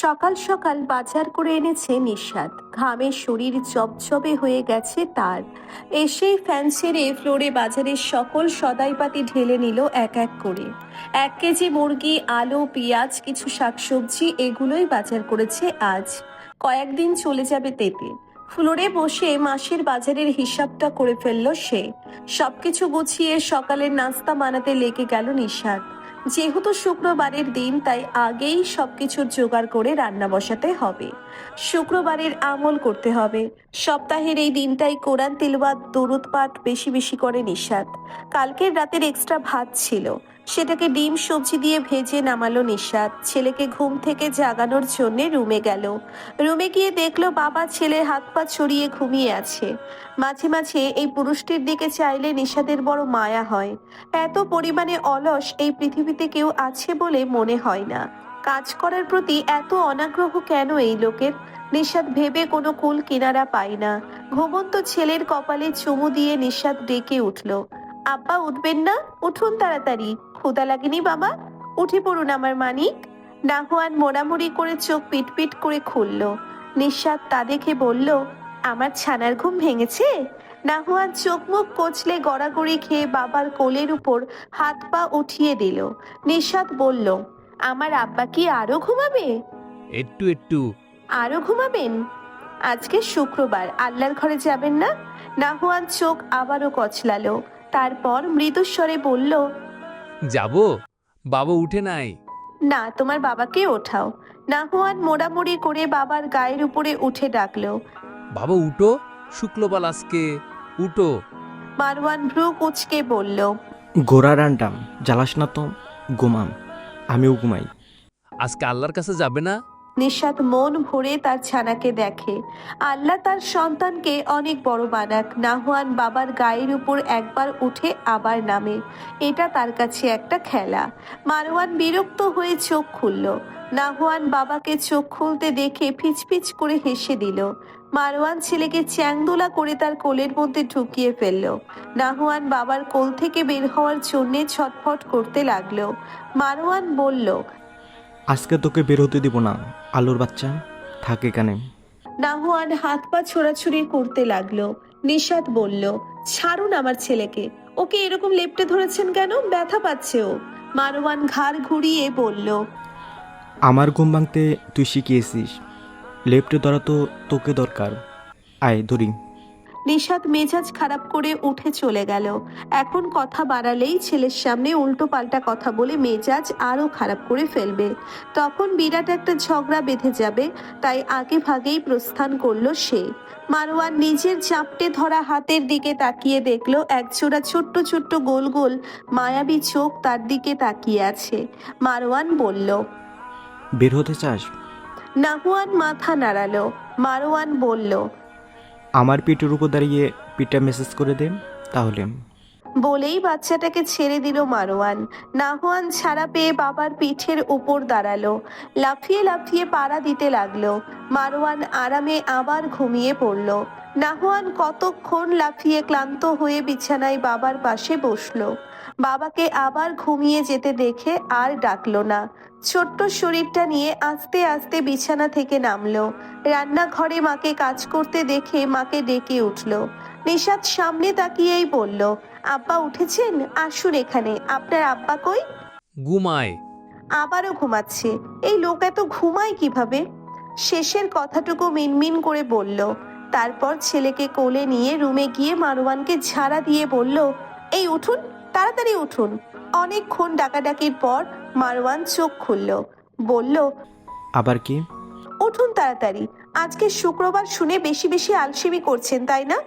সকাল সকাল বাজার করে এনেছে নিঃস্বাদ। ঘামে শরীর জবজবে হয়ে গেছে তার। এসেই ফ্যান ছেড়ে ফ্লোরে বাজারের সকল সদাইপাতি ঢেলে নিল এক এক করে। এক কেজি মুরগি, আলু, পেঁয়াজ, কিছু শাকসবজি এগুলোই বাজার করেছে আজ। কয়েকদিন চলে যাবে তেতে। ফ্লোরে বসে মাসের বাজারের হিসাবটা করে ফেলল সে। সবকিছু গুছিয়ে সকালের নাস্তা বানাতে লেগে গেল নিঃস্বাদ। যেহেতু শুক্রবারের দিন, তাই আগেই সবকিছুর জোগাড় করে রান্না বসাতে হবে। শুক্রবারের আমল করতে হবে। সপ্তাহের এই দিনটাই কোরআন তিলবাদ দরুদ পাঠ বেশি বেশি করে নিঃস্বাদ কালকের রাতের এক্সট্রা ভাত ছিল। সেটাকে ডিম সবজি দিয়ে ভেজে নামালো নিঃস্বাদ। ছেলেকে ঘুম থেকে জাগানোর জন্যে রুমে গেল। রুমে গিয়ে দেখল বাবা ছেলের হাত পা ছড়িয়ে ঘুমিয়ে আছে। মাঝে মাঝে এই পুরুষটির দিকে চাইলে নিষাদের বড় মায়া হয়। এত পরিমাণে অলস এই পৃথিবীতে কেউ আছে বলে মনে হয় না। কাজ করার প্রতি এত অনাগ্রহ কেন এই লোকের? নিষাদ ভেবে কোনো কুল কিনারা পায় না। ঘুমন্ত ছেলের কপালে চুমু দিয়ে নিষাদ ডেকে উঠল। আব্বা, উঠবেন না? উঠুন তাড়াতাড়ি। ক্ষুদা লাগেনি বাবা? উঠে পড়ুন আমার মানিক। নাহুয়ান মোড়ামুড়ি করে চোখ পিটপিট করে খুলল। নিঃস্বাদ তা দেখে বলল আমার ছানার ঘুম ভেঙেছে? নাহুয়ান চোখ মুখ কচলে গড়াগড়ি খেয়ে বাবার কোলের উপর হাত পা উঠিয়ে দিল। নিঃস্বাদ বলল আমার আব্বা কি আরও ঘুমাবে? একটু একটু। আরও ঘুমাবেন? আজকে শুক্রবার আল্লাহর ঘরে যাবেন না? নাহুয়ান চোখ আবারও কচলালো। তারপর মৃদুস্বরে বলল যাব? বাবা উঠে নাই। না তোমার বাবাকে ওঠাও। না নাহুয়ান মোড়ামুড়ি করে বাবার গায়ের উপরে উঠে ডাকলো। বাবা উঠো। শুক্লবাল আজকে উঠো। মারওয়ান ভ্রু কুচকে বলল গোরা রান্ডাম জ্বালাস না তো ঘুমাম। আমিও ঘুমাই। আজকে আল্লাহর কাছে যাবে না? নিঃস্বাদ মন ভরে তার ছানাকে দেখে। আল্লাহ তার সন্তানকে অনেক বড় বানাক। নাহুয়ান বাবার গায়ের উপর একবার উঠে আবার নামে। এটা তার কাছে একটা খেলা। মারওয়ান বিরক্ত হয়ে চোখ খুলল। নাহওয়ান বাবাকে চোখ খুলতে দেখে ফিচফিচ করে হেসে দিল। মারওয়ান ছেলেকে চ্যাংদোলা করে তার কোলের মধ্যে ঢুকিয়ে ফেলল। নাহুয়ান বাবার কোল থেকে বের হওয়ার জন্যে ছটফট করতে লাগল। মারওয়ান বলল, আজকে তোকে বের হতে দিব না। আলুর বাচ্চা থাকে কানে নাহুয়ান হাত পা ছোড়াছুড়ি করতে লাগল। নিশাদ বলল ছাড়ুন আমার ছেলেকে। ওকে এরকম লেপটে ধরেছেন কেন? ব্যথা পাচ্ছে ও। মারওয়ান ঘাড় ঘুরিয়ে বলল আমার ঘুম ভাঙতে তুই শিখিয়েছিস। লেপটে ধরা তো তোকে দরকার। আয় ধরি। নিশাদ মেজাজ খারাপ করে উঠে চলে গেল। এখন কথা বাড়ালেই ছেলের সামনে উল্টো পাল্টা কথা বলে মেজাজ আরও খারাপ করে ফেলবে। তখন বিরাট একটা ঝগড়া বেঁধে যাবে তাই আগে ভাগেই প্রস্থান করল সে। মারওয়ান নিজের চাপটে ধরা হাতের দিকে তাকিয়ে দেখল একজোড়া ছোট্ট ছোট্ট গোল গোল মায়াবী চোখ তার দিকে তাকিয়ে আছে। মারোয়ান বলল বের হতে চাস? নাহুয়ান মাথা নাড়ালো। মারোয়ান বলল আমার পিঠের উপর দাঁড়িয়ে পিঠটা মেসেজ করে দে তাহলে। বলেই বাচ্চাটাকে ছেড়ে দিল মারোয়ান। নাহওয়ান ছাড়া পেয়ে বাবার পিঠের উপর দাঁড়াল। লাফিয়ে লাফিয়ে পাড়া দিতে লাগল। মারোয়ান আরামে আবার ঘুমিয়ে পড়ল। নাহওয়ান কতক্ষণ লাফিয়ে ক্লান্ত হয়ে বিছানায় বাবার পাশে বসল। বাবাকে আবার ঘুমিয়ে যেতে দেখে আর ডাকলো না। ছোট্ট শরীরটা নিয়ে আস্তে আস্তে বিছানা থেকে নামলো। রান্নাঘরে মাকে কাজ করতে দেখে মাকে ডেকে উঠল। নিশাদ সামনে তাকিয়েই বলল আব্বা উঠেছেন? আসুন এখানে। আপনার আব্বা কই? ঘুমায়। আবারও ঘুমাচ্ছে। এই লোক এত ঘুমায় কীভাবে? শেষের কথাটুকু মিনমিন করে বলল। তারপর ছেলেকে কোলে নিয়ে রুমে গিয়ে মারওয়ানকে ঝাড়া দিয়ে বলল এই উঠুন তাড়াতাড়ি উঠুন। অনেকক্ষণ ডাকাডাকির পর মারওয়ান চোখ খুলল। বলল আবার কি? উঠুন তাড়াতাড়ি। আজকে শুক্রবার শুনে বেশি বেশি আলসেমি করছেন তাই না?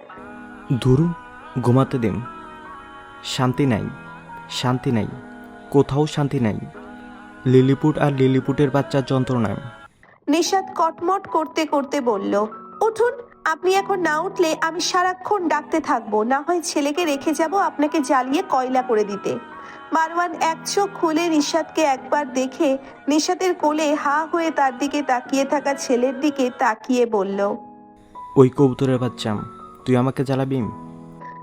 ধুর ঘুমাতে দিন। শান্তি নাই শান্তি নাই কোথাও শান্তি নাই। লিলিপুট আর লিলিপুটের বাচ্চার যন্ত্রণায় নিশাদ কটমট করতে করতে বলল উঠুন আপনি এখন না উঠলে আমি সারাক্ষণ ডাকতে থাকব না হয় ছেলেকে রেখে যাব আপনাকে জ্বালিয়ে কয়লা করে দিতে। মারওয়ান এক চোখ খুলে নিশাদকে একবার দেখে নিশাদের কোলে হা হয়ে তার দিকে তাকিয়ে থাকা ছেলের দিকে তাকিয়ে বলল ওই কবুতরের বাচ্চা তুই আমাকে জ্বালাবি?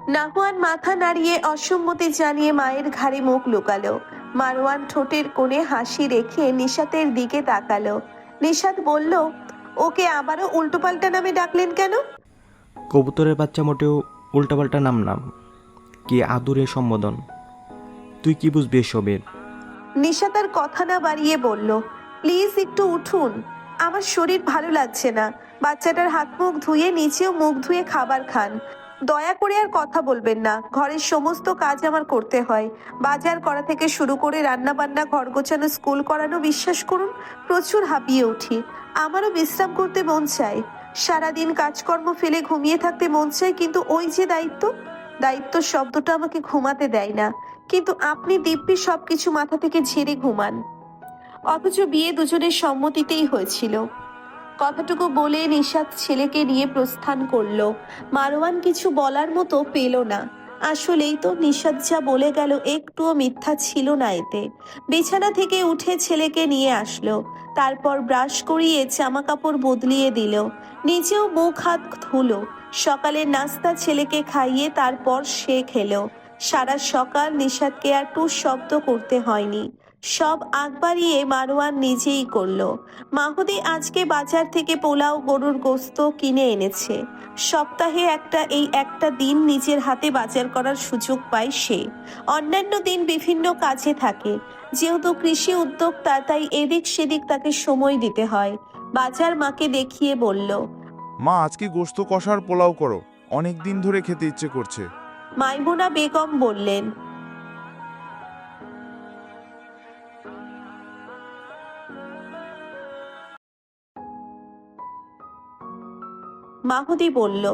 নাহুয়ান মাথা নাড়িয়ে অসম্মতি জানিয়ে মায়ের ঘাড়ে মুখ লুকালো। মারওয়ান ঠোঁটের কোণে হাসি রেখে নিশাতের দিকে তাকালো। নিশাদ বলল ওকে আবারও উল্টোপাল্টা নামে ডাকলেন কেন? কবুতরের বাচ্চা মোটেও উল্টাপাল্টা নাম নাম কি আদুরে সম্বোধন। তুই কি বুঝবি এসবের নিশা তার কথা না বাড়িয়ে বলল, প্লিজ একটু উঠুন। আমার শরীর ভালো লাগছে না। বাচ্চাটার হাত মুখ ধুয়ে নিচেও মুখ ধুয়ে খাবার খান। দয়া করে আর কথা বলবেন না। ঘরের সমস্ত কাজ আমার করতে হয়। বাজার করা থেকে শুরু করে রান্না বান্না ঘর গোছানো, স্কুল করানো, বিশ্বাস করুন, প্রচুর হাঁপিয়ে উঠি। আমারও বিশ্রাম করতে মন চায়। সারাদিন কাজকর্ম ফেলে ঘুমিয়ে থাকতে মন চায়, কিন্তু ওই যে দায়িত্ব দায়িত্ব শব্দটা আমাকে ঘুমাতে দেয় না। কিন্তু আপনি দিব্যি সবকিছু মাথা থেকে ঝেড়ে ঘুমান। অথচ বিয়ে দুজনের সম্মতিতেই হয়েছিল। কথাটুকু বলে নিশাদ ছেলেকে নিয়ে প্রস্থান করল। মারওয়ান কিছু বলার মতো পেল না। আসলেই তো নিশাদ যা বলে গেল একটুও মিথ্যা ছিল না এতে। বিছানা থেকে উঠে ছেলেকে নিয়ে আসলো। তারপর ব্রাশ করিয়ে জামা কাপড় বদলিয়ে দিল। নিজেও মুখ হাত ধুলো। সকালের নাস্তা ছেলেকে খাইয়ে তারপর সে খেলো। সারা সকাল নিশাদকে আর টু শব্দ করতে হয়নি। সব আগ বাড়িয়ে মারোয়ান নিজেই করল। মাহুদি আজকে বাজার থেকে পোলাও, গরুর গোস্ত কিনে এনেছে। সপ্তাহে একটা, এই একটা দিন নিজের হাতে বাজার করার সুযোগ পায় সে। অন্যান্য দিন বিভিন্ন কাজে থাকে। যেহেতু কৃষি উদ্যোক্তা, তাই এদিক সেদিক তাকে সময় দিতে হয়। বাজার মাকে দেখিয়ে বলল, মা, আজকে গোস্ত কষার পোলাও করো। অনেক দিন ধরে খেতে ইচ্ছে করছে। মাইমুনা বেগম বললেন, মাহুদি বলল,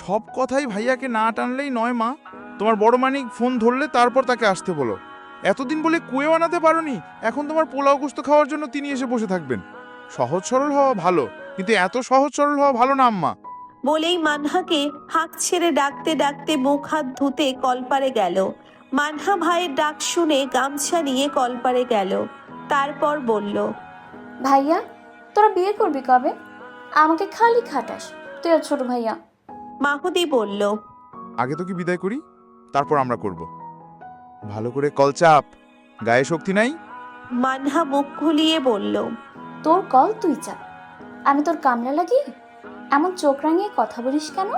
সব কথাই ভাইয়াকে না টানলেই নয় মা। তোমার বড় মানিক ফোন ধরলে তারপর তাকে আসতে বলো। এতদিন বলে কুয়ে বানাতে পারোনি, এখন তোমার পোলাও গোস্ত খাওয়ার জন্য তিনি এসে বসে থাকবেন। সহজ সরল হওয়া ভালো, কিন্তু এত সহজ সরল হওয়া ভালো না, আম্মা। বলেই মানহাকে হাঁক ছেড়ে ডাকতে ডাকতে মুখ হাত ধুতে কলপারে গেল। মানহা ভাইয়ের ডাক শুনে গামছা নিয়ে কলপারে গেল। তারপর বলল ভাইয়া তোরা বিয়ে করবি কবে? আমাকে খালি খাটাস তুই আর ছোট ভাইয়া। মাহুদি বলল আগে তো কি বিদায় করি তারপর আমরা করব। ভালো করে কল চাপ গায়ে শক্তি নাই? মানহা মুখ খুলিয়ে বলল তোর কল তুই চাপ আমি তোর কামলা লাগি এমন চোখ রাঙিয়ে কথা বলিস কেন?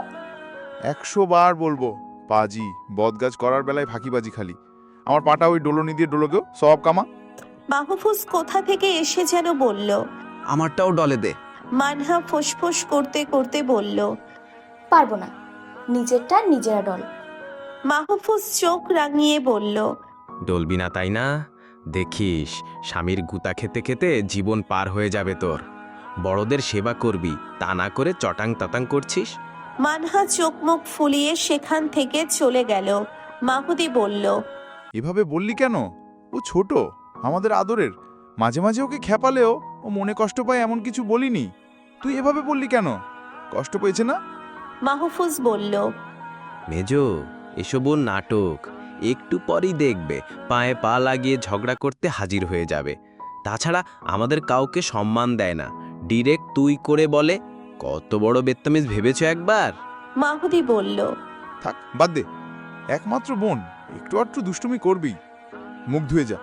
একশো বার বলব পাজি বদগাছ করার বেলায় ফাঁকিবাজি খালি। আমার পাটা ওই ডোলনি দিয়ে ডোলোকেও সব কামা? মাহফুজ কোথা থেকে এসে যেন বলল। আমারটাও ডলে দে। মানহা ফুসফুস করতে করতে বলল। পারব না। নিজেরটা নিজেরা ডল। মাহফুজ চোখ রাঙিয়ে বলল। ডলবি না তাই না? দেখিস স্বামীর গুতা খেতে খেতে জীবন পার হয়ে যাবে তোর। বড়দের সেবা করবি তা না করে চটাং তাতাং করছিস? মানহা চোখ মুখ ফুলিয়ে সেখান থেকে চলে গেল। মাহুদি বলল এভাবে বললি কেন? ও ছোট আমাদের আদরের। মাঝে মাঝে ওকে খেপালেও ও মনে কষ্ট পায় এমন কিছু বলিনি। তুই এভাবে বললি কেন? কষ্ট পেয়েছে না? মাহফুজ বলল মেজো এসব ওর নাটক। একটু পরই দেখবে পায়ে পা লাগিয়ে ঝগড়া করতে হাজির হয়ে যাবে। তাছাড়া আমাদের কাউকে সম্মান দেয় না। ডিরেক্ট তুই করে বলে কত বড় বেত্তামিজ ভেবেছো একবার? মাহুদি বলল থাক বাদ দে। একমাত্র বোন একটু আধটু দুষ্টুমি করবি। মুখ ধুয়ে যা।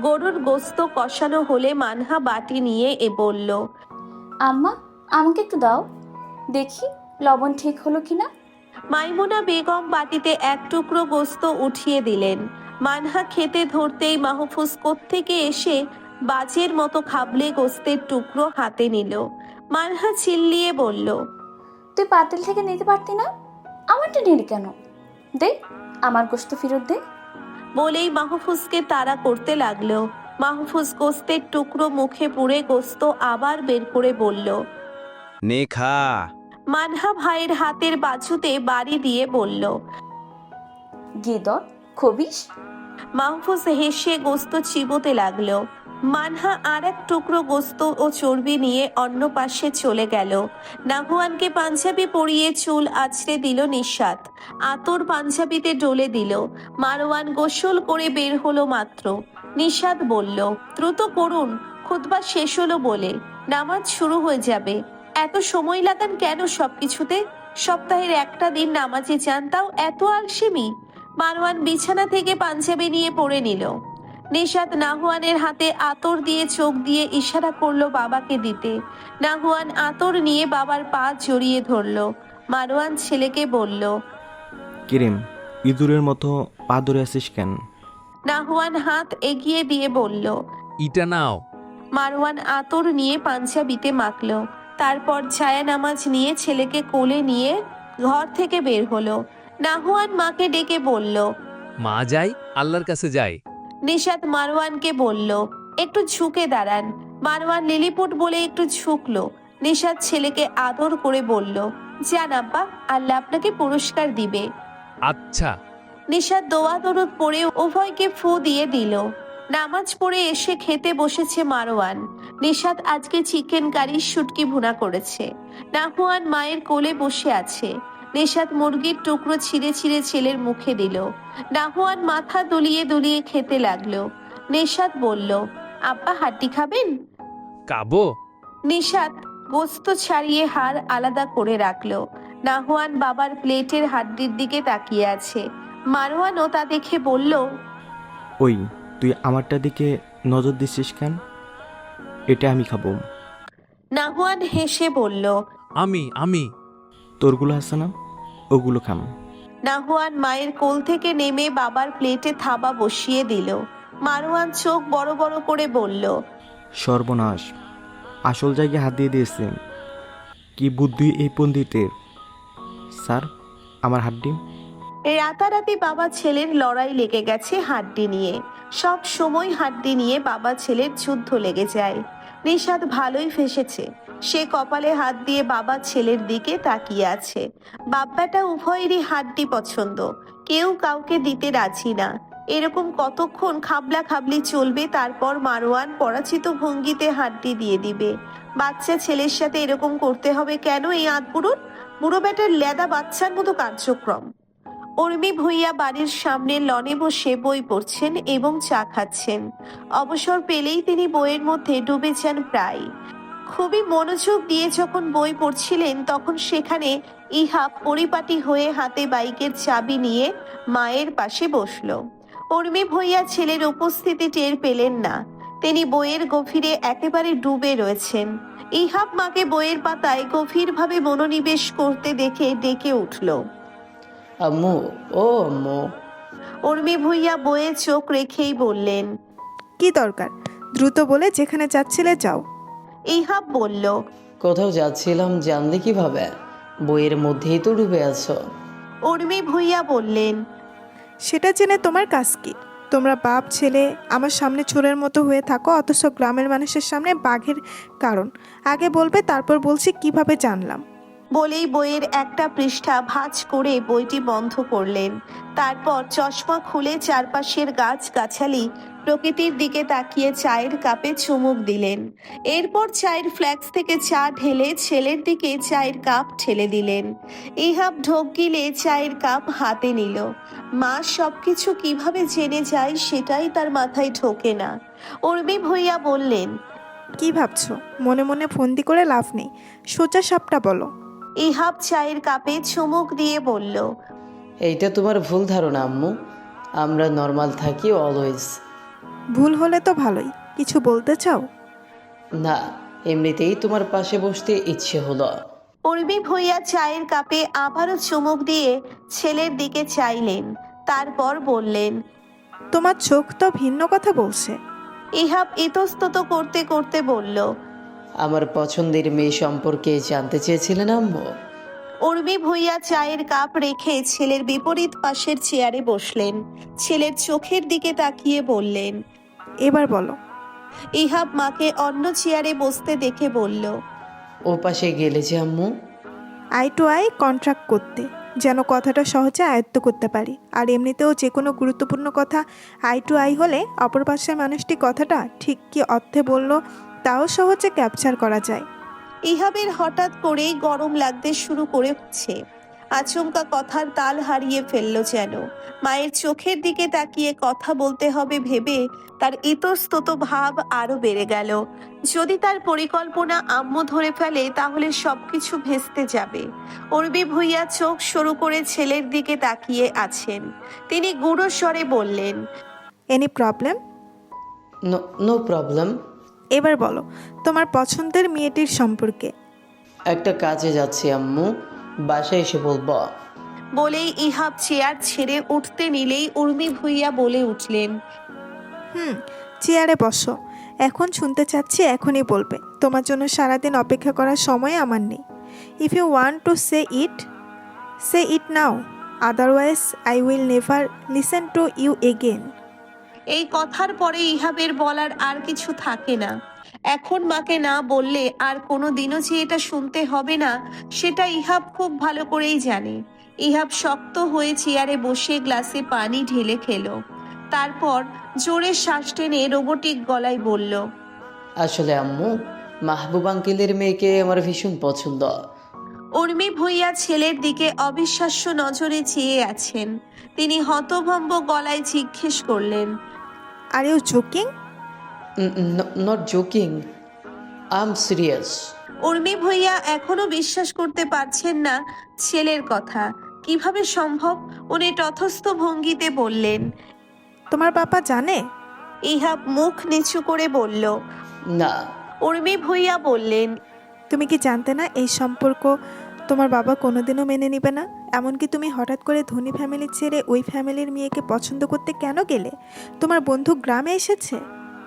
গরুর গোস্ত কষানো হলে মানহা বাটি নিয়ে এ বলল আম্মা আমাকে একটু দাও। দেখি লবণ ঠিক হলো কিনা? মাইমুনা বেগম বাটিতে এক টুকরো গোস্ত উঠিয়ে দিলেন। মানহা খেতে ধরতেই মাহফুজ থেকে এসে বাজের মতো খাবলে গোস্তের টুকরো হাতে নিল। মানহা চিল্লিয়ে বলল তুই পাতিল থেকে নিতে পারতি না? আমারটা নিলি কেন? দে আমার গোস্ত ফেরত দে। বলেই মাহফুজকে তাড়া করতে লাগল। মাহফুজ গোস্তের টুকরো মুখে পুড়ে গোস্ত আবার বের করে বলল নে খা। মানহা ভাইয়ের হাতের বাজুতে বাড়ি দিয়ে বলল গেদর খবিস। মাহফুজ হেসে গোস্ত চিবোতে লাগল। মানহা আর এক টুকরো গোস্ত ও চর্বি নিয়ে অন্য পাশে চলে গেল। নাহুয়ানকে পাঞ্জাবি পরিয়ে চুল আছড়ে দিল নিঃসাত আতর পাঞ্জাবিতে ডলে দিল। মারওয়ান গোসল করে বের হলো মাত্র। নিষাদ বলল, দ্রুত করুন, খুতবা শেষ হলো বলে। নামাজ শুরু হয়ে যাবে। এত সময় লাগান কেন সবকিছুতে? সপ্তাহের একটা দিন নামাজে যান, তাও এত আলসেমি? মারওয়ান বিছানা থেকে পাঞ্জাবি নিয়ে পড়ে নিল। নিশাত নাহুয়ানের হাতে আতর দিয়ে চোখ দিয়ে ইশারা করল বাবাকে দিতে। নাহুয়ান আতর নিয়ে বাবার পা জড়িয়ে ধরলো। মারোয়ান ছেলেকে বলল কিরিম ইঁদুরের মতো পা ধরে আছিস কেন? নাহুয়ান হাত এগিয়ে দিয়ে বলল ইটা নাও। মারওয়ান আতর নিয়ে পাঞ্জাবিতে মাখলো। তারপর ছায়া নামাজ নিয়ে ছেলেকে কোলে নিয়ে ঘর থেকে বের হলো। নাহুয়ান মাকে ডেকে বলল মা যাই আল্লাহর কাছে যাই। নিশাত মারওয়ানকে বলল একটু ঝুঁকে দাঁড়ান। মারওয়ান লিলিপুট বলে একটু ঝুঁকলো। নিশাত ছেলেকে আদর করে বলল যান আব্বা আল্লাহ আপনাকে পুরস্কার দিবে। আচ্ছা। নিশাত দোয়া দরুদ পড়ে উভয়কে ফু দিয়ে দিল। নামাজ পড়ে এসে খেতে বসেছে মারওয়ান। নিশাত আজকে চিকেন কারি শুটকি ভুনা করেছে। নাহুয়ান মায়ের কোলে বসে আছে। নিশাত মুরগির টুকরো ছিঁড়ে ছিঁড়ে ছেলের মুখে দিল। নাহুয়ান মাথা দুলিয়ে দুলিয়ে খেতে লাগল। নিশাত বলল আব্বা হাড্ডি খাবেন? কাবো নিশাত গোস্ত ছাড়িয়ে হাড় আলাদা করে রাখল। নাহুয়ান বাবার প্লেটের হাড্ডির দিকে তাকিয়ে আছে। মারওয়ানও তা দেখে বলল ওই তুই আমারটা দিকে নজর দিছিস কেন? এটা আমি খাব। নাহুয়ান হেসে বলল আমি আমি। তোরগুলো আছে না? ওগুলো খাম। নাহুয়ান মায়ের কোল থেকে নেমে বাবার প্লেটে থাবা বসিয়ে দিল। মারওয়ান চোখ বড় বড় করে বলল সর্বনাশ আসল জায়গায় হাত দিয়ে দিয়েছে। কি বুদ্ধি এই পণ্ডিতের? স্যার আমার হাড্ডি? রাতারাতি বাবা ছেলের লড়াই লেগে গেছে হাড্ডি নিয়ে। সব সময় হাড্ডি নিয়ে বাবা ছেলের যুদ্ধ লেগে যায়। নিষাদ ভালোই ফেসেছে। সে কপালে হাত দিয়ে বাবা ছেলের দিকে তাকিয়ে আছে। বাপ্পাটা উভয়েরই হাড্ডি পছন্দ। কেউ কাউকে দিতে রাজি না। এরকম কতক্ষণ খাবলা খাবলি চলবে তারপর মারোয়ান পরাচিত ভঙ্গিতে হাড্ডি দিয়ে দিবে। বাচ্চা ছেলের সাথে এরকম করতে হবে কেন এই আধ বুড়োর বুড়ো বেটার লেদা বাচ্চার মতো কার্যক্রম। উর্মি ভুইয়া বাড়ির সামনে লনে বসে বই পড়ছেন এবং চা খাচ্ছেন। অবসর পেলেই তিনি বইয়ের মধ্যে ডুবে যান প্রায়। খুবই মনোযোগ দিয়ে যখন বই পড়ছিলেন তখন সেখানে ইহা পরিপাটি হয়ে হাতে বাইকের চাবি নিয়ে মায়ের পাশে বসল। উর্মি ভুইয়া ছেলের উপস্থিতি টের পেলেন না। তিনি বইয়ের গভীরে একেবারে ডুবে রয়েছেন। ইহাব মাকে বইয়ের পাতায় গভীরভাবে মনোনিবেশ করতে দেখে ডেকে উঠল। আম্মু ও আম্মু। উর্মি ভুইয়া বইয়ে চোখ রেখেই বললেন কি দরকার? দ্রুত বলে যেখানে যাচ্ছিলে যাও। ইহাব বলল কোথাও যাচ্ছিলাম জানলে কীভাবে? বইয়ের মধ্যেই তো ডুবে আছো। উর্মি ভুইয়া বললেন সেটা জেনে তোমার কাজ কি? তোমরা বাপ ছেলে আমার সামনে চোরের মতো হয়ে থাকো অথচ গ্রামের মানুষের সামনে বাঘের কারণ। আগে বলবে তারপর বলছি কীভাবে জানলাম? বলেই বইয়ের একটা পৃষ্ঠা ভাঁজ করে বইটি বন্ধ করলেন। তারপর চশমা খুলে চারপাশের গাছ গাছালি প্রকৃতির দিকে তাকিয়ে চায়ের কাপে চুমুক দিলেন। এরপর চায়ের ফ্ল্যাক্স থেকে চা ঢেলে ছেলের দিকে চায়ের কাপ ঠেলে দিলেন। ইহাব ঢোক গিলে চায়ের কাপ হাতে নিল। মা সবকিছু কীভাবে জেনে যায় সেটাই তার মাথায় ঢোকে না। উর্মি ভুইয়া বললেন কি ভাবছ? মনে মনে ফন্দি করে লাভ নেই। সোজা সাপটা বলো। ইহাব চায়ের কাপে চুমুক দিয়ে বলল এইটা তোমার ভুল ধারণা আম্মু। আমরা নর্মাল থাকি অলওয়েজ। ভুল হলে তো ভালোই। কিছু বলতে চাও? না এমনিতেই তোমার পাশে বসতে ইচ্ছে হলো। উর্মি ভুইয়া চায়ের কাপে আবারও চুমুক দিয়ে ছেলের দিকে চাইলেন তারপর বললেন তোমার চোখ তো ভিন্ন কথা বলছে। ইহাব ইতস্তত করতে করতে বলল আমার পছন্দের মেয়ে সম্পর্কে জানতে চেয়েছিলেন আম্মু? উর্মি ভুইয়া চায়ের কাপ রেখে ছেলের বিপরীত পাশের চেয়ারে বসলেন। ছেলের চোখের দিকে তাকিয়ে বললেন এবার বলো। ইহাব মাকে অন্য চেয়ারে বসতে দেখে বলল ও পাশে গেলে যে আম্মু। আই টু আই কন্ট্রাক্ট করতে যেন কথাটা সহজে আয়ত্ত করতে পারি। আর এমনিতেও যে কোনো গুরুত্বপূর্ণ কথা আই টু আই হলে অপর পাশের মানুষটি কথাটা ঠিক কি অর্থে বলল তাও সহজে ক্যাপচার করা যায়। ইহাবের হঠাৎ করেই গরম লাগতে শুরু করেছে আচমকা কথার তাল হারিয়ে ফেলল যেন। মায়ের চোখের দিকে তাকিয়ে কথা বলতে হবে ভেবে তার ইতস্তত ভাব আরও বেড়ে গেল। যদি তার পরিকল্পনা আম্মু ধরে ফেলে তাহলে সবকিছু ভেস্তে যাবে। অরবি ভুইয়া চোখ সরু করে ছেলের দিকে তাকিয়ে আছেন। তিনি গুঁড়ো স্বরে বললেন any problem no no problem এবার বলো তোমার পছন্দের মেয়েটির সম্পর্কে? একটা কাজে যাচ্ছি আম্মু বাসায় এসে বলব। বলেই ইহাব চেয়ার ছেড়ে উঠতে নিলেই উর্মি ভুইয়া বলে উঠলেন হুম চেয়ারে বসো। এখন শুনতে চাচ্ছি এখনই বলবে। তোমার জন্য সারাদিন অপেক্ষা করার সময় আমার নেই। If you want to say it say it now otherwise I will never listen to you again এই কথার পরে ইহাবের বলার আর কিছু থাকে না। এখন মাকে না বললে আর কোনো দিনও যে এটা শুনতে হবে না সেটা ইহাব খুব ভালো করেই জানে। ইহাব শক্ত হয়ে চেয়ারে বসে গ্লাসে পানি ঢেলে খেলো। তারপর জোরে শ্বাস টেনে রোবোটিক গলায় বলল আসলে আম্মু মাহবুব আঙ্কেলের মেয়েকে আমার ভীষণ পছন্দ। উর্মি ভুইয়া ছেলের দিকে অবিশ্বাস্য নজরে চেয়ে আছেন। তিনি হতভম্ব গলায় জিজ্ঞেস করলেন are you joking not joking I am serious Urmi Bhuiya এখনও বিশ্বাস করতে পারছেন না ছেলের কথা। কীভাবে সম্ভব? উনি তথস্থ ভঙ্গিতে বললেন। তোমার বাবা জানে? ইহাব মুখ নিচু করে বলল। না। উর্মি ভুইয়া বললেন তুমি কি জানতে না এই সম্পর্ক তোমার বাবা কোনোদিনও মেনে নেবে না? এমনকি তুমি হঠাৎ করে ধনী ফ্যামিলি ছেড়ে ওই ফ্যামিলির মেয়েকে পছন্দ করতে কেন গেলে? তোমার বন্ধু গ্রামে এসেছে?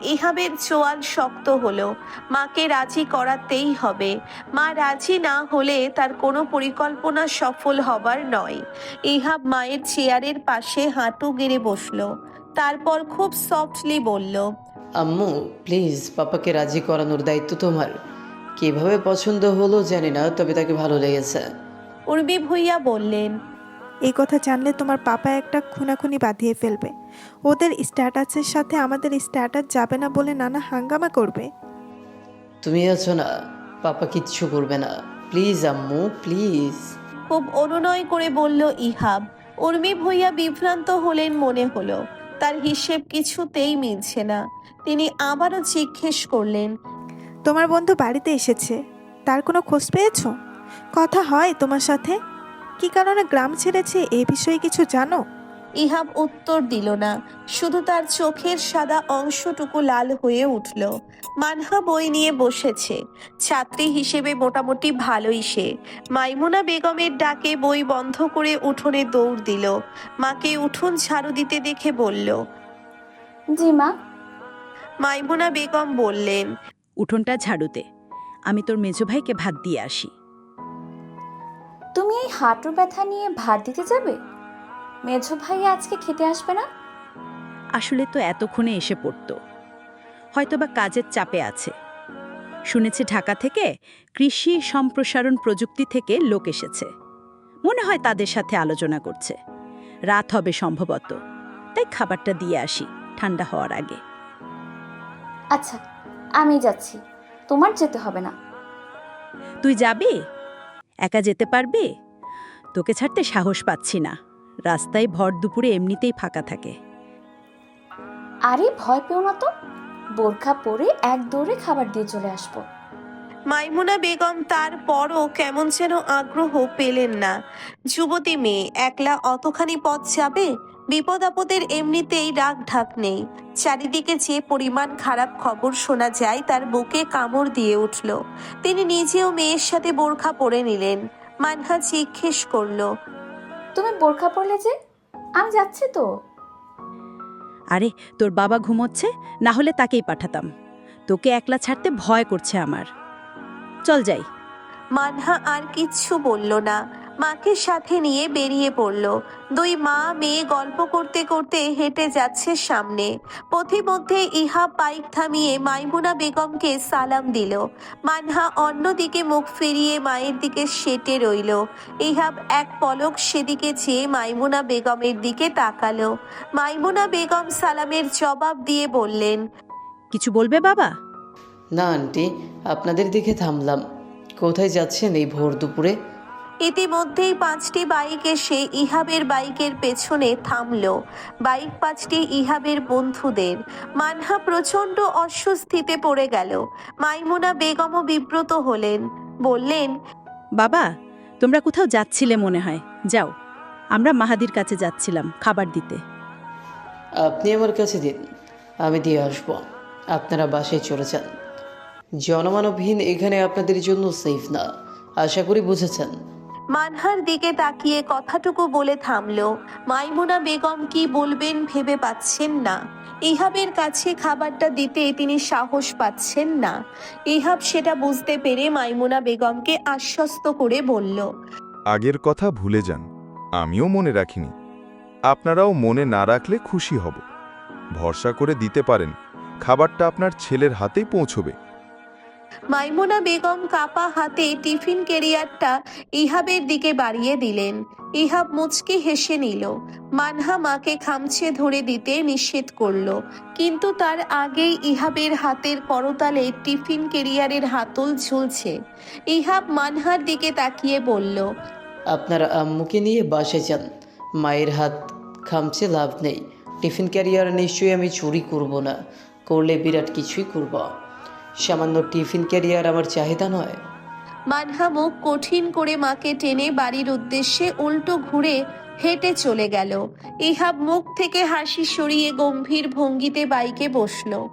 ইহাবের চোয়াল শক্ত হলো। মাকে রাজি করাতেই হবে। মা রাজি না হলে তার কোনো পরিকল্পনা সফল হবার নয়। ইহাব মায়ের চেয়ারের পাশে হাঁটু গেড়ে বসল। তারপর খুব সফটলি বলল আম্মু প্লিজ পাপাকে রাজি করানোর দায়িত্ব তোমার। কীভাবে পছন্দ হলো জানি না তবে তাকে ভালো লেগেছে। উর্মি ভুইয়া বললেন এই কথা জানলে তোমার পাপা একটা খুনাখুনি বাঁধিয়ে ফেলবে। ওদের স্ট্যাটাসের সাথে আমাদের স্ট্যাটাস যাবে না বলে নানা হাঙ্গামা করবে। তুমি আছো না পাপা কিচ্ছু করবে না। প্লিজ আম্মু প্লিজ। খুব অনুনয় করে বলল ইহাব। উর্মি ভুইয়া বিভ্রান্ত হলেন মনে হলো। তার হিসেব কিছুতেই মিলছে না। তিনি আবারও জিজ্ঞেস করলেন তোমার বন্ধু বাড়িতে এসেছে। তার কোনো খোঁজ পেয়েছ? কথা হয় তোমার সাথে। কি কারণে গ্রাম ছেড়েছে এ বিষয়ে কিছু জানো? ইহাব উত্তর দিল না। শুধু তার চোখের সাদা অংশটুকু লাল হয়ে উঠল। মানহা বই নিয়ে বসেছে। ছাত্রী হিসেবে মোটামুটি ভালোই সে। মাইমুনা বেগমের ডাকে বই বন্ধ করে উঠোনে দৌড় দিল। মাকে উঠোন ঝাড়ু দিতে দেখে বলল জি মা। মাইমুনা বেগম বললেন উঠোনটা ঝাড়ুতে। আমি তোর মেজো ভাইকে ভাত দিয়ে আসি। তুমি এই হাঁটু ব্যথা নিয়ে ভাত দিতে যাবে? মেঝো ভাই আজকে খেতে আসবে না? আসলে তো এতক্ষণে এসে পড়তো। হয়তোবা কাজের চাপে আছে। শুনেছি ঢাকা থেকে কৃষি সম্প্রসারণ প্রযুক্তি থেকে লোক এসেছে। মনে হয় তাদের সাথে আলোচনা করছে। রাত হবে সম্ভবত। তাই খাবারটা দিয়ে আসি ঠান্ডা হওয়ার আগে। আচ্ছা আমি যাচ্ছি। তোমার যেতে হবে না। তুই যাবি? একা যেতে পারবে? তোকে ছাড়তে সাহস পাচ্ছি না। রাস্তায় ভর দুপুরে এমনিতেই ফাঁকা থাকে। আরে ভয় পেও না তো। বোরখা পরে এক দৌড়ে খাবার দিয়ে চলে আসব। মাইমুনা বেগম তারপরও কেমন যেন আগ্রহ পেলেন না। যুবতী মেয়ে একলা অতখানি পথ যাবে? বিপদ আপদের এমনিতেই রাগ ঢাক নেই। চারিদিকে যে পরিমাণ খারাপ খবর শোনা যায় তার বুকে কামড় দিয়ে উঠল। তিনি নিজেও মেয়ের সাথে বোরখা পরে নিলেন। মানহা জিজ্ঞেস করল তুমি বোরখা পরলে যে? আমি যাচ্ছি তো। আরে তোর বাবা ঘুমোচ্ছে? না হলে তাকেই পাঠাতাম। তোকে একলা ছাড়তে ভয় করছে আমার। চল যাই। মানহা আর কিচ্ছু বলল না। মাকে সাথে নিয়ে বেরিয়ে পড়ল। দুই মা মেয়ে গল্প করতে করতে হেঁটে যাচ্ছে সামনে। পথিমধ্যে ইহা বাইক থামিয়ে মাইমুনা বেগমকে সালাম দিল। মানহা অন্যদিকে মুখ ফিরিয়ে মায়ের দিকে সেটে রইল। ইহাব এক পলক সেদিকে চেয়ে মাইমুনা বেগমের দিকে তাকালো। মাইমুনা বেগম সালামের জবাব দিয়ে বললেন কিছু বলবে বাবা? না আন্টি আপনাদের দিকে থামলাম। কোথায় যাচ্ছেন এই ভোর দুপুরে? ইতিমধ্যেই পাঁচটি বাইক এসে ইহাবের বাইকের পেছনে থামল। বাইক পাঁচটি ইহাবের বন্ধুদের। মানহা প্রচণ্ড অস্বস্তিতে পড়ে গেল। মাইমুনা বেগমও বিব্রত হলেন। বললেন বাবা তোমরা কোথাও যাচ্ছিলে মনে হয়? যাও। আমরা মাহাদির কাছে যাচ্ছিলাম খাবার দিতে। আপনি আমার কাছে দিন। আমি দিয়ে আসব। আপনারা বাসায় চলে যান। জনমানবহীন এখানে আপনাদের জন্য সেফ না। আশা করি বুঝেছেন। মানহার দিকে তাকিয়ে কথাটুকু বলে থামলো। মাইমুনা বেগম কি বলবেন ভেবে পাচ্ছেন না। ইহাবের কাছে খাবারটা দিতে তিনি সাহস পাচ্ছেন না। ইহাব সেটা বুঝতে পেরে মাইমুনা বেগমকে আশ্বস্ত করে বলল, আগের কথা ভুলে যান, আমিও মনে রাখিনি। আপনারাও মনে না রাখলে খুশি হব। ভরসা করে দিতে পারেন, খাবারটা আপনার ছেলের হাতেই পৌঁছবে। মাইমুনা বেগম কাপা হাতে টিফিন ক্যারিয়ারটা ইহাবের দিকে বাড়িয়ে দিলেন। ইহাব মুচকি হেসে নিল। মানহা মাকে খামছে ধরে দিতে নিষেধ করল। কিন্তু তার আগেই ইহাবের হাতের করতালে টিফিন ক্যারিয়ারের হাতল ঝুলছে। ইহাব মানহার দিকে তাকিয়ে বলল, আপনার আম্মুকে নিয়ে বাসে যান। মায়ের হাত খামছে লাভ নেই। টিফিন ক্যারিয়ার নিশ্চয়ই আমি চুরি করব না। করলে বিরাট কিছুই করব। সামান্য টিফিন ক্যারিয়ার আমার চাহিদা নয়। মানহা মুখ কঠিন করে মাকে টেনে বাড়ির উদ্দেশ্যে উল্টো ঘুরে হেঁটে চলে গেল। ইহাব মুখ থেকে হাসি সরিয়ে গম্ভীর ভঙ্গিতে বাইকে বসল।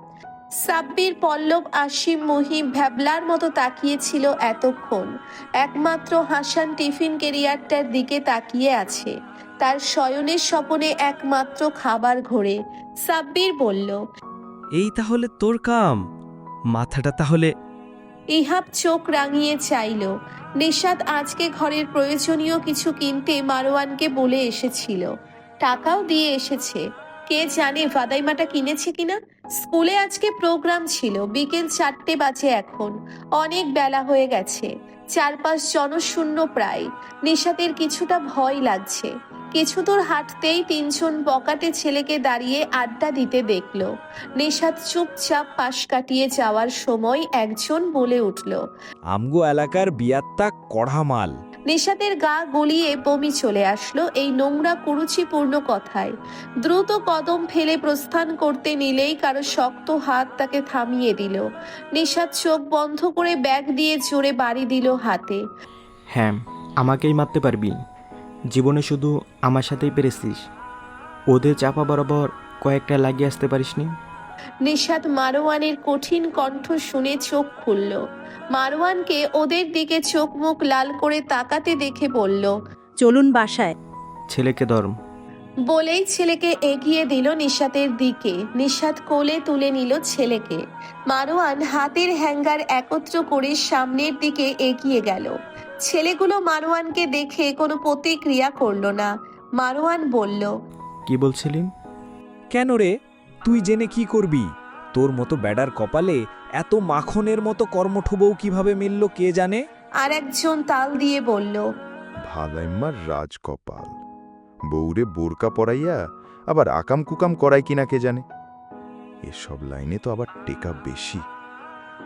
সাব্বির পল্লব আসিম মহিম ভ্যাবলার মতো তাকিয়েছিল এতক্ষণ। একমাত্র হাসান টিফিন কেরিয়ারটার দিকে তাকিয়ে আছে। তার শয়নের স্বপনে একমাত্র খাবার ঘোরে। সাব্বির বলল এই তাহলে তোর কাম। মাথাটা তাহলে? ইহাব চোখ রাঙিয়ে চাইল। নিশাদ আজকে ঘরের প্রয়োজনীয় কিছু কিনতে মারোয়ানকে বলে এসেছিল। টাকাও দিয়ে এসেছে। কে জানে ফাদাইমাটা কিনেছে কিনা? স্কুলে আজকে প্রোগ্রাম ছিল, বিকেল চারটে বাজে এখন। অনেক বেলা হয়ে গেছে। চারপাশ জনশূন্য প্রায়। নিশাতের কিছুটা ভয় লাগছে। কিছু দূর হাঁটতেই তিনজন বকাটে ছেলেকে দাঁড়িয়ে আড্ডা দিতে দেখল। নিশাত চুপচাপ পাশ কাটিয়ে যাওয়ার সময় একজন বলে উঠল আমগো এলাকার বিয়াত্তা কড়া মাল। নিশাতের গা গলিয়ে বমি চলে আসলো এই নোংরা কুরুচিপূর্ণ কথায়। দ্রুত কদম ফেলে প্রস্থান করতে নিলেই কারও শক্ত হাত তাকে থামিয়ে দিল। নিশাত চোখ বন্ধ করে ব্যাগ দিয়ে জোরে বাড়ি দিল হাতে। হ্যাঁ আমাকেই মারতে পারবি। জীবনে শুধু আমার সাথেই পেরেছিস। ওদের চাপা বরাবর কয়েকটা লাগিয়ে আসতে পারিসনি? নিশাত মারোয়ানের কঠিন কণ্ঠ শুনে চোখ খুলল। মারোয়ানকে ওদের দিকে চোখ মুখ লাল করে তাকাতে দেখে বলল চলুন বাসায়। ছেলেকে ধর্ম। বলেই ছেলেকে এগিয়ে দিল নিশাতের দিকে। নিশাত কোলে তুলে নিল ছেলেকে। মারোয়ান হাতের হ্যাঙ্গার একত্র করে সামনের দিকে এগিয়ে গেল। ছেলেগুলো মারোয়ানকে দেখে কোনো প্রতিক্রিয়া করল না। মারোয়ান বলল কি বলছিলি? কেন রে? তুই জেনে কি করবি? তোর মতো ব্যাডার কপালে এত মাখনের মতো কর্মঠ বউ কীভাবে মিলল কে জানে? আর একজন তাল দিয়ে বলল ভাদাইম্মার রাজকপাল। বউরে বোরকা পরাইয়া আবার আকাম কুকাম করাই কিনা কে জানে? এসব লাইনে তো আবার টেকা বেশি।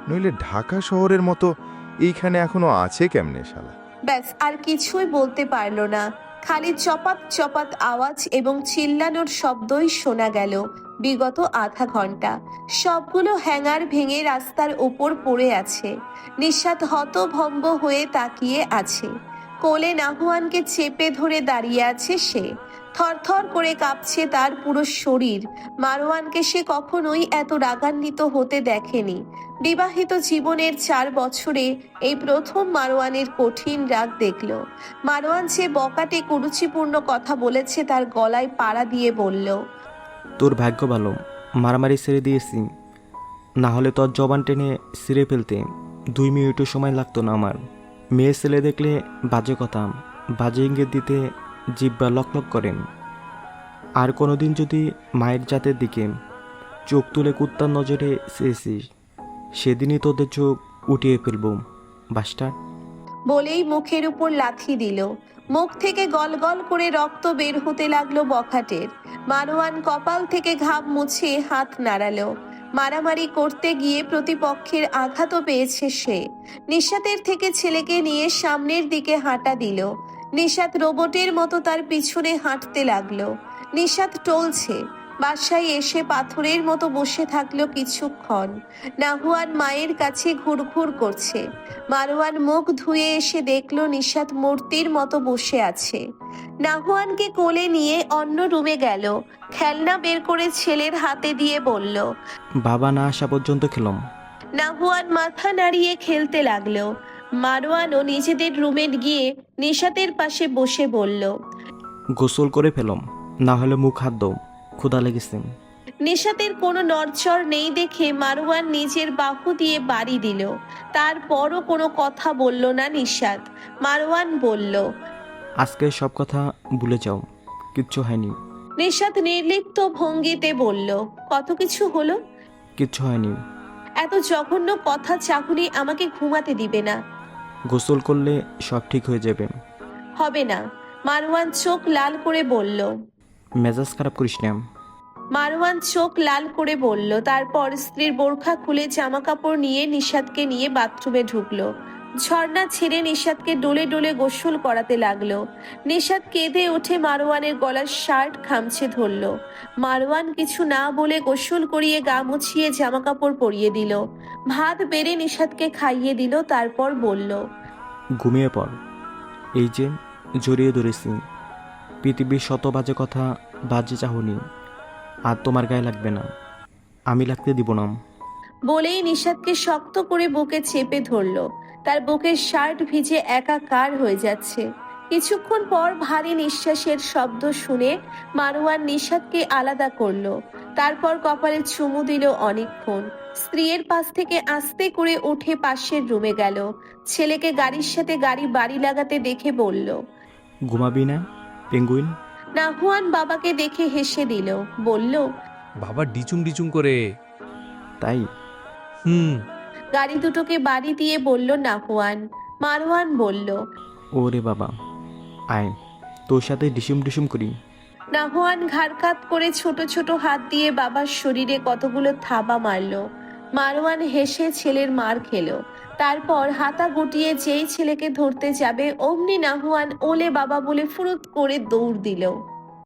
নইলে ঢাকা শহরের মতো এইখানে এখনও আছে কেমনে শালা? ব্যাস, আর কিছুই বলতে পারল না। খালি চপাত চপাত আওয়াজ এবং চিল্লানোর শব্দই শোনা গেল বিগত আধা ঘণ্টা। সবগুলো হ্যাঙ্গার ভেঙে রাস্তার ওপর পড়ে আছে। নিঃস্বাদ হতভম্ব হয়ে তাকিয়ে আছে। কোলে নাহুয়ানকে চেপে ধরে দাঁড়িয়ে আছে সে। থরথর করে কাঁপছে তার পুরো শরীর। মারোয়ানকে সে কখনোই এত রাগান্বিত হতে দেখেনি। বিবাহিত জীবনের চার বছরে এই প্রথম মারোয়ানের কঠিন রাগ দেখল। মারোয়ান যে বকাটে কুরুচিপূর্ণ কথা বলেছে তার গলায় পাড়া দিয়ে বলল, তোর ভাগ্য ভালো, মারামারি ছেড়ে দিয়েছি। না হলে তোর জবান টেনে ছিঁড়ে ফেলতে দুই মিনিটও সময় লাগতো না আমার। মেয়ে ছেলে দেখলে বাজে কথা, বাজে ইঙ্গিত দিতে জিব্বা লক লক করেন। আর কোনোদিন যদি মায়ের জাতের দিকে চোখ তুলে কুত্তার নজরে চেয়েছিস সেদিনই তোদের চোখ উঠিয়ে ফেলব বাসটা বলেই মুখের উপর লাথি দিল। মুখ থেকে গলগল করে রক্ত বের হতে লাগল বখাটের। মারোয়ান কপাল থেকে ঘাম মুছে হাত নাড়ালো। মারামারি করতে গিয়ে প্রতিপক্ষের আঘাতও পেয়েছে সে। নিশাতের থেকে ছেলেকে নিয়ে সামনের দিকে হাঁটা দিল। নিশাত রোবটের মতো তার পিছনে হাঁটতে লাগল। নিশাত টলছে। বাসায় এসে পাথরের মতো বসে থাকল কিছুক্ষণ। নাহুয়ান মায়ের কাছে ঘুরঘুর করছে। মারোয়ান মুখ ধুয়ে এসে দেখল নিশাত মূর্তির মতো বসে আছে। নাহুয়ানকে কোলে নিয়ে অন্য রুমে গেল। খেলনা বের করে ছেলের হাতে দিয়ে বলল বাবা না আসা পর্যন্ত খেলাম। নাহুয়ান মাথা নাড়িয়ে খেলতে লাগল। মারওয়ানও নিজেদের রুমে গিয়ে নিশাতের পাশে বসে বলল গোসল করে ফেলাম না হলে মুখ হাত দৌ ক্ষুদা লেগেছে। নিশাতের কোনো নড়চড় নেই দেখে মারওয়ান নিজের বাহু দিয়ে বাড়ি দিল। তারপরও কোনো কথা বলল না নিশাত। মারওয়ান বলল আজকে সব কথা ভুলে যাও কিচ্ছু হয়নি। নিশাত নির্লিপ্ত ভঙ্গিতে বলল কত কিছু হলো? কিচ্ছু হয়নি। এত জঘন্য কথা চাকুনি আমাকে ঘুমাতে দিবে না। গোসল করলে সব ঠিক হয়ে যাবে। হবে না। মারওয়ান চোখ লাল করে বলল মেজাজ খারাপ করিস না। মারওয়ান চোখ লাল করে বলল তারপর স্ত্রীর বোরখা খুলে জামা কাপড় নিয়ে নিশাদকে নিয়ে বাথরুমে ঢুকলো। ঝর্ণা ছেড়ে নিশাদকে ডোলে ডোলে গোসল করাতে লাগল। নিশাদ কেঁদে উঠে মারওয়ানের গলার শার্ট খামছে ধরলো। মারওয়ান কিছু না বলে গোসল করিয়ে গা মুছিয়ে জামা কাপড় পরিয়ে দিল। ভাত বেড়ে নিশাদকে খাইয়ে দিল তারপর বলল ঘুমিয়ে পড়। এই যে জড়িয়ে ধরেছি। পৃথিবীর শত বাজে কথা বাজে চাহনি আর তোমার গায়ে লাগবে না। আমি লাগতে দিব না বলেই নিশাদকে শক্ত করে বুকে চেপে ধরলো। তার বুকের শার্ট ভিজে একাকার হয়ে যাচ্ছে। কিছুক্ষণ পর ভারী নিঃশ্বাসের শব্দ শুনে মারওয়ান নিশাদকে আলাদা করল। তারপর কপালে চুমু দিল অনেকক্ষণ। স্ত্রীর পাশ থেকে আস্তে করে উঠে পাশের রুমে গেল। ছেলেকে গাড়ির সাথে গাড়ি বাড়ি লাগাতে দেখে বলল ঘুমাবি না? পেঙ্গুইন? নাহুয়ান বাবাকে দেখে হেসে দিল বলল বাবা ডিচুম ডিচুম করে। তাই? হুম। গাড়ি দুটোকে বাড়ি দিয়ে বলল নাহুয়ান। মারওয়ান বলল ওরে বাবা আয় তোর সাথে ডিসুম ডিসুম করি। নাহুয়ান ঘাড়কাত করে ছোট ছোট হাত দিয়ে বাবার শরীরে কতগুলো থাবা মারলো। মারওয়ান হেসে ছেলের মার খেলো। তারপর হাতা গুটিয়ে যেই ছেলেকে ধরতে যাবে, অমনি নাহওয়ান ওলে বাবা বলে ফুরুত করে দৌড় দিল।